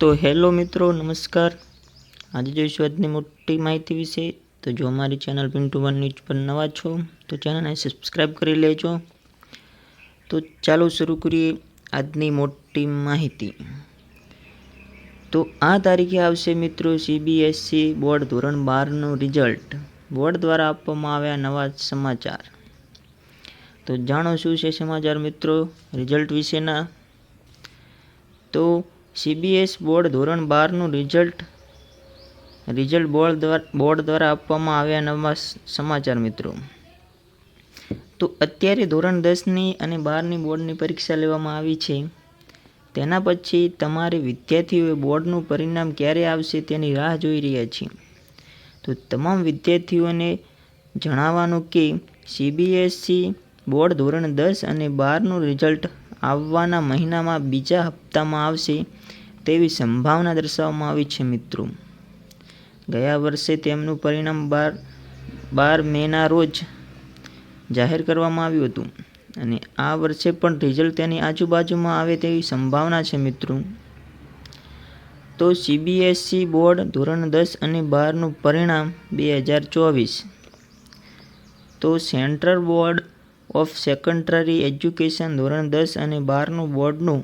તો હેલો મિત્રો, નમસ્કાર. આજે જોઈશું આજની મોટી માહિતી વિશે. તો જો અમારી ચેનલ પિન્ટુ વન ન્યૂઝ પર નવા છો, તો ચેનલને સબસ્ક્રાઈબ કરી લેજો. તો ચાલો શરૂ કરીએ આજની મોટી માહિતી. તો આ તારીખે આવશે મિત્રો સીબીએસસી બોર્ડ ધોરણ બારનું રિઝલ્ટ. બોર્ડ દ્વારા આપવામાં આવ્યા નવા સમાચાર. તો જાણો શું છે સમાચાર મિત્રો? રિઝલ્ટ વિશેના. તો સીબીએસ બોર્ડ ધોરણ બારનું રિઝલ્ટ રિઝલ્ટ બોર્ડ દ્વારા બોર્ડ દ્વારા આપવામાં આવ્યા નવા સમાચાર મિત્રો. તો અત્યારે ધોરણ દસની અને બારની બોર્ડની પરીક્ષા લેવામાં આવી છે. તેના પછી તમારે વિદ્યાર્થીઓએ બોર્ડનું પરિણામ ક્યારે આવશે તેની રાહ જોઈ રહ્યા છીએ. તો તમામ વિદ્યાર્થીઓને જણાવવાનું કે સીબીએસસી બોર્ડ ધોરણ દસ અને બારનું રિઝલ્ટ આવવાના મહિનામાં બીજા હપ્તામાં આવશે. તેવી સંભાવના દર્શાવવામાં આવી છે, મિત્રો. ગયા વર્ષે તેમનું પરિણામ બાર બાર મેના રોજ જાહેર કરવામાં આવ્યું હતું અને આ વર્ષે પણ રિઝલ્ટ તેની આજુબાજુમાં આવે તેવી સંભાવના છે, મિત્રો. તો સીબીએસસી બોર્ડ ધોરણ દસ અને બારનું પરિણામ બે હજાર ચોવીસ. તો central board of secondary education ધોરણ દસ અને બારનું બોર્ડનું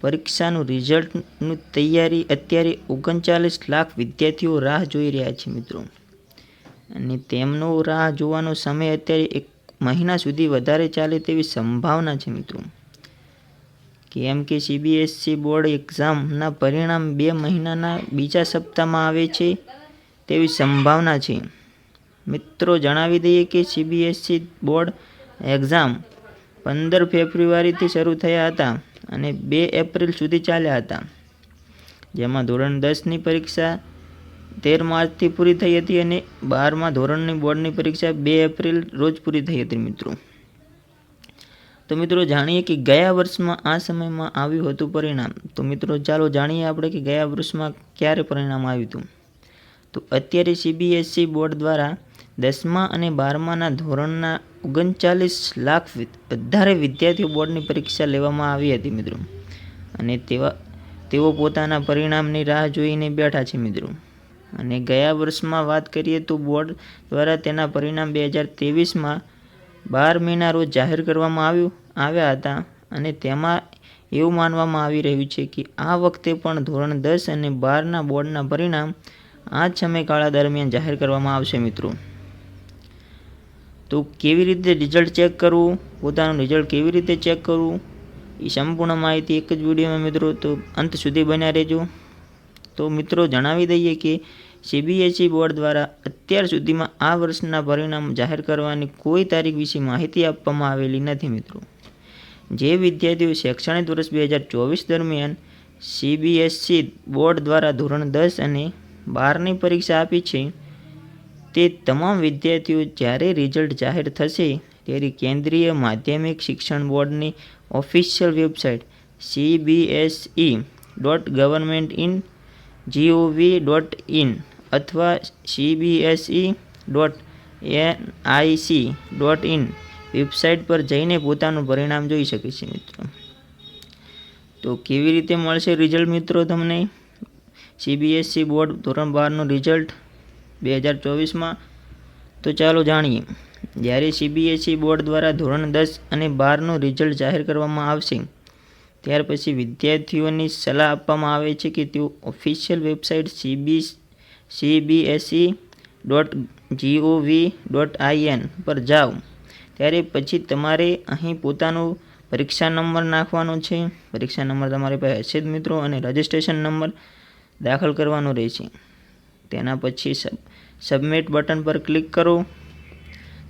પરીક્ષાનું રિઝલ્ટનું તૈયારી અત્યારે ઓગણચાલીસ લાખ વિદ્યાર્થીઓ રાહ જોઈ રહ્યા છે મિત્રો. અને તેમનો રાહ જોવાનો સમય અત્યારે એક મહિના સુધી વધારે ચાલે તેવી સંભાવના છે મિત્રો. કેમ કે સીબીએસસી બોર્ડ એક્ઝામના પરિણામ બે મહિનાના બીજા સપ્તાહમાં આવે છે તેવી સંભાવના છે. મિત્રો, જણાવી દઈએ કે સીબીએસસી બોર્ડ એક્ઝામ પંદર ફેબ્રુઆરીથી શરૂ થયા હતા. અને બે એપ્રિલ સુધી ચાલ્યા હતા. જેમાં ધોરણ દસની પરીક્ષા તેર માર્ચથી પૂરી થઈ હતી અને બારમાં ધોરણની બોર્ડની પરીક્ષા બે એપ્રિલ રોજ પૂરી થઈ હતી મિત્રો. તો મિત્રો જાણીએ કે ગયા વર્ષમાં આ સમયમાં આવ્યું હતું પરિણામ. તો મિત્રો ચાલો જાણીએ આપણે કે ગયા વર્ષમાં ક્યારે પરિણામ આવ્યું હતું. તો અત્યારે સીબીએસસી બોર્ડ દ્વારા દસમા અને બારમાના ધોરણના ઓગણચાલીસ લાખ વધારે વિદ્યાર્થીઓ બોર્ડની પરીક્ષા લેવામાં આવી હતી મિત્રો. અને તેવા, તેઓ પોતાના પરિણામની રાહ જોઈને બેઠા છે મિત્રો. અને ગયા વર્ષમાં વાત કરીએ તો બોર્ડ દ્વારા તેના પરિણામ બે હજાર ત્રેવીસમાં બાર મહિના રોજ જાહેર કરવામાં આવ્યું, આવ્યા હતા. અને તેમાં એવું માનવામાં આવી રહ્યું છે કે આ વખતે પણ ધોરણ દસ અને બારના બોર્ડના પરિણામ આ જ સમયગાળા દરમિયાન જાહેર કરવામાં આવશે મિત્રો. તો કેવી રીતે રિઝલ્ટ ચેક કરવું? પોતાનું રિઝલ્ટ કેવી રીતે ચેક કરવું? એ સંપૂર્ણ માહિતી એક જ વિડીયોમાં મિત્રો, તો અંત સુધી બન્યા રહેજો. તો મિત્રો, જણાવી દઈએ કે સીબીએસઈ બોર્ડ દ્વારા અત્યાર સુધીમાં આ વર્ષના પરિણામ જાહેર કરવાની કોઈ તારીખ વિશે માહિતી આપવામાં આવેલી નથી મિત્રો. જે વિદ્યાર્થીઓ શૈક્ષણિક વર્ષ બે હજાર ચોવીસ દરમિયાન સીબીએસસી બોર્ડ દ્વારા ધોરણ દસ અને બારની પરીક્ષા આપી છે તે તમામ વિદ્યાર્થીઓ જ્યારે રિઝલ્ટ જાહેર થશે, ત્યારે કેન્દ્રીય માધ્યમિક શિક્ષણ બોર્ડની official website CBSE dot government in gov dot in અથવા CBSE dot NIC dot in website પર જઈને પોતાનું પરિણામ જોઈ શકે છે મિત્રો. તો કેવી રીતે મળશે રિઝલ્ટ મિત્રો તમને? સીબીએસઈ બોર્ડ ધોરણ બારનું રિઝલ્ટ બે હજાર ચોવીસમાં. તો ચાલો જાણીએ. જ્યારે સીબીએસઈ બોર્ડ દ્વારા ધોરણ દસ અને બારનું રિઝલ્ટ જાહેર કરવામાં આવશે, ત્યાર પછી વિદ્યાર્થીઓની સલાહ આપવામાં આવે છે કે તેઓ official website CB CBSE dot gov dot IN પર જાઓ. ત્યારે પછી તમારે અહીં પોતાનું પરીક્ષા નંબર નાખવાનો છે. પરીક્ષા નંબર તમારી પાસે હશે મિત્રો, અને રજિસ્ટ્રેશન નંબર દાખલ કરવાનો રહેશે. તેના પછી સબ સબમિટ બટન પર ક્લિક કરો.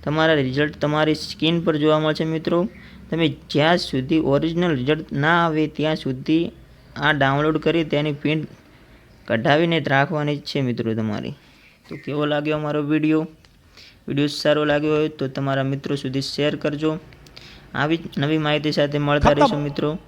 તમારા રિઝલ્ટ તમારી સ્ક્રીન પર જોવા મળશે મિત્રો. તમે જ્યાં સુધી ઓરિજિનલ રિઝલ્ટ ના આવે ત્યાં સુધી આ ડાઉનલોડ કરી તેની પ્રિન્ટ કઢાવીને રાખવાની જ છે મિત્રો તમારી. તો કેવો લાગ્યો અમારો વીડિયો વીડિયો સારો લાગ્યો હોય તો તમારા મિત્રો સુધી શેર કરજો. આવી જ નવી માહિતી સાથે મળતા રહીશું મિત્રો.